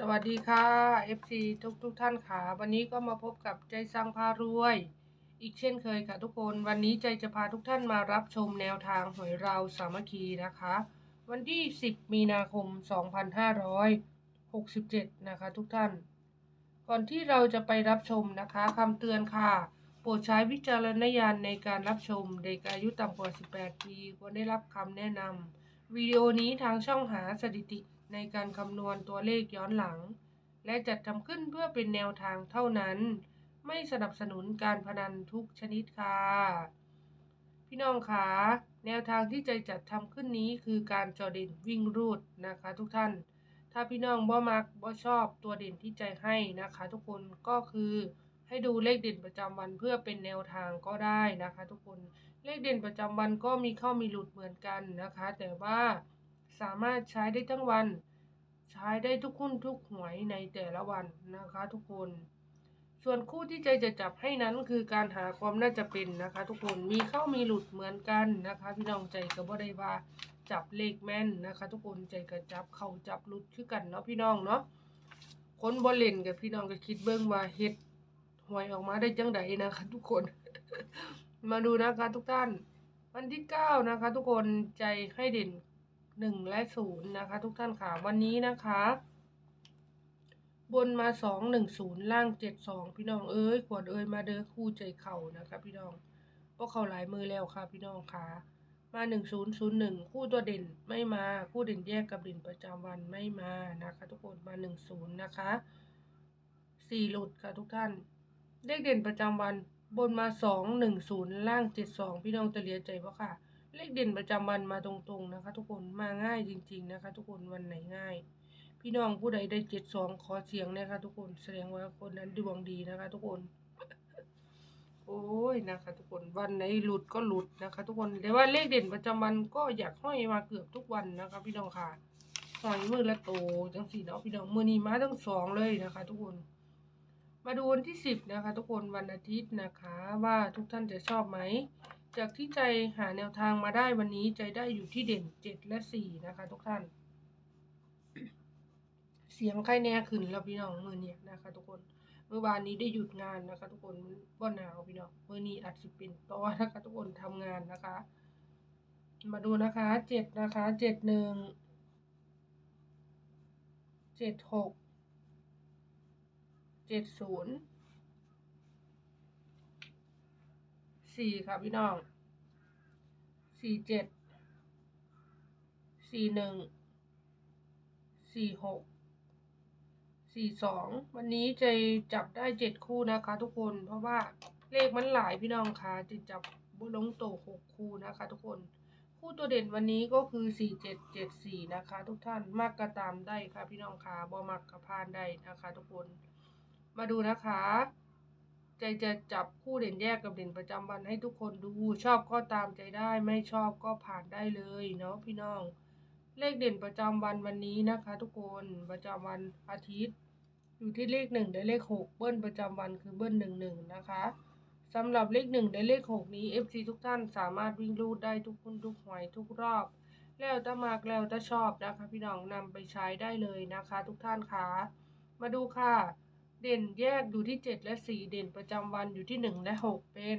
สวัสดีค่ะ FC ทุกทุกท่านค่ะ วันนี้ก็มาพบกับใจสร้างพารวย อีกเช่นเคยค่ะทุกคน วันนี้ใจจะพาทุกท่านมารับชมแนวทางหวยเราสามัคคีนะคะ วันที่ 10 มีนาคม 2567 นะคะทุกท่าน ก่อนที่เราจะไปรับชมนะคะคำเตือนค่ะ โปรดใช้วิจารณญาณในการรับชม เด็กอายุต่ำกว่า 18 ปีควรได้รับคำแนะนำวิดีโอนี้ทางช่องหาสถิติ ในการคำนวณตัวเลขย้อนหลัง และจัดทำขึ้นเพื่อเป็นแนวทางเท่านั้น ไม่สนับสนุนการพนันทุกชนิดค่ะพี่น้องคะแนวทางที่ใจจัดทำขึ้นนี้คือการจอเด่นวิ่งรูดนะคะทุกท่าน ถ้าพี่น้องบ่มักบ่ชอบตัวเด่นที่ใจให้นะคะ ทุกคนก็คือให้ดูเลขเด่นประจำวันเพื่อเป็นแนวทางก็ได้นะคะ ทุกคนเลขเด่นประจำวันก็มีเข้ามีหลุดเหมือนกันนะคะ แต่ว่า สามารถใช้ได้ทั้งวัน ใช้ได้ทุกหุ้นทุกหวยในแต่ละวันนะคะทุกคน ส่วนคู่ที่ใจจะจับให้นั้นคือการหาความน่าจะเป็นนะคะ ทุกคนมีเข้ามีหลุดเหมือนกันนะคะ พี่น้องใจก็บ่ได้ว่าจับเลขแม่นนะคะ ทุกคนใจก็จับเข้าจับหลุดคือกันเนาะพี่น้องเนาะคนบ่เล่นกับพี่น้องก็คิดเบิ่งว่าเฮ็ดหวยออกมาได้จังไดนะคะ ทุกคน มาดูนะคะ ทุกท่าน วันที่เก้านะคะ ทุกคนใจให้เด่น หนึ่งและศูนย์นะคะ ทุกท่านค่ะวันนี้นะคะ บนมาสองหนึ่งศูนย์ล่างเจ็ดสองพี่น้องเอ้ยขวดเอ้ยมาเด้อคู่ใจเข่านะคะพี่น้องเพราะเขาหลายมือแล้วค่ะ พี่น้องค่ะมาหนึ่งศูนย์ศูนย์หนึ่งคู่ตัวเด่นไม่มาคู่เด่นแยกกับเด่นประจำวันไม่มานะคะ ทุกคนมาหนึ่งศูนย์นะคะสี่หลุดค่ะทุกท่าน เลขเด่นประจำวันบนมาสองหนึ่งศูนย์ล่างเจ็ดสองพี่น้องจะเลียใจปะค่ะ เลขเด่นประจำวันมาตรงๆนะคะ ทุกคนมาง่ายจริง ๆนะคะ ทุกคนวันไหนง่าย พี่น้องผู้ใดได้เจ็ดสองขอเสียงนะคะ ทุกคนแสดงว่าคนนั้นดวงดีนะคะ ทุกคน โอ้ยนะคะ ทุกคนวันไหนหลุดก็หลุดนะคะ ทุกคนแต่ว่าเลขเด่นประจำวันก็อยากห้อยมาเกือบทุกวันนะคะ พี่น้องค่ะห้อยมือละโตจังสี่เนาะพี่น้องมือนี้มาทั้งสองเลยนะคะ ทุกคนมาดูวันที่สิบนะคะ ทุกคนวันอาทิตย์นะคะ ว่าทุกท่านจะชอบไหม จากที่ใจหาแนวทางมาได้วันนี้ใจได้อยู่ที่เด่นเจ็ดและสี่นะคะ ทุกท่าน เสียงใครแน่ขึ้นแล้วพี่น้องมือเนี่ยนะคะ ทุกคน เมื่อวานนี้ได้หยุดงานนะคะ ทุกคนบ่หนาวพี่น้องเมื่อนี้อาจจะเป็นต่อนะคะ ทุกคนทำงานนะคะ มาดูนะคะเจ็ดนะคะเจ็ดหนึ่งเจ็ดหกเจ็ดศูนย์ สี่ค่ะพี่น้องสี่เจ็ดสี่หนึ่งสี่หกสี่สองวันนี้ใจจับได้เจ็ดคู่นะคะ ทุกคนเพราะว่าเลขมันหลายพี่น้องค่ะจะจับบลงโตหกคู่นะคะ ทุกคน คู่ตัวเด่นวันนี้ก็คือสี่เจ็ดเจ็ดสี่นะคะ ทุกท่านมากกระตามได้ค่ะพี่น้องค่ะบ่มักกระพานได้นะคะ ทุกคน มาดูนะคะ ใจจะจับคู่เด่นแยกกับเด่นประจำวันให้ทุกคนดู ชอบก็ตามใจได้ไม่ชอบก็ผ่านได้เลยเนาะพี่น้อง เลขเด่นประจำวันวันนี้นะคะ ทุกคนประจำวันอาทิตย์ อยู่ที่เลขหนึ่งและเลขหกเบิ้ลประจำวันคือเบิ้ลหนึ่งหนึ่งนะคะสำหรับเลขหนึ่งและเลขหกนี้ FC ทุกท่านสามารถวิ่งรูดได้ทุกคุณทุกหวยทุกรอบ แล้วถ้ามากแล้วถ้าชอบนะคะ พี่น้องนำไปใช้ได้เลยนะคะ ทุกท่านคะมาดูค่ะ เด่นแยกอยู่ที่เจ็ดและสี่เด่นประจำวันอยู่ที่หนึ่งและหกเป็น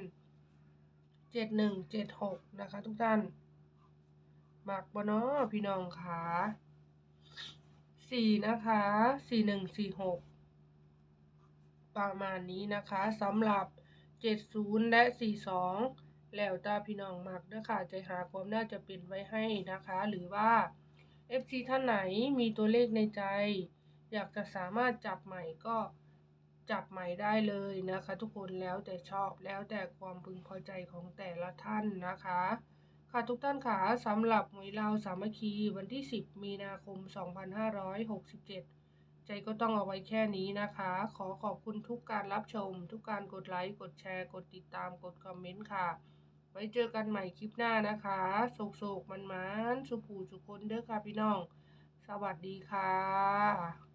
เจ็ดหนึ่งเจ็ดหกนะคะ ทุกท่านมักบเนาะพี่น้องคะสี่นะคะสี่หนึ่งสี่หกประมาณนี้นะคะสำหรับเจ็ดศูนย์และสี่สองแล้วตาพี่น้องมักเด้อค่ะจหาความน่าจะเป็นไว้ให้นะคะ หรือว่า FC ท่านไหนมีตัวเลขในใจอยากจะสามารถจับใหม่ก็ จับใหม่ได้เลยนะคะ ทุกคนแล้วแต่ชอบแล้วแต่ความพึงพอใจของแต่ละท่านนะคะ ค่ะทุกท่านค่ะสำหรับหวยเราสามัคคีวันที่ 10 มีนาคม 2567 ใจก็ต้องเอาไว้แค่นี้นะคะ ขอขอบคุณทุกการรับชม ทุกการกดไลค์ กดแชร์ กดติดตาม กดคอมเมนต์ค่ะ ไว้เจอกันใหม่คลิปหน้านะคะโศกๆมันๆสุผูสุคนเด้อค่ะพี่น้อง สวัสดีค่ะ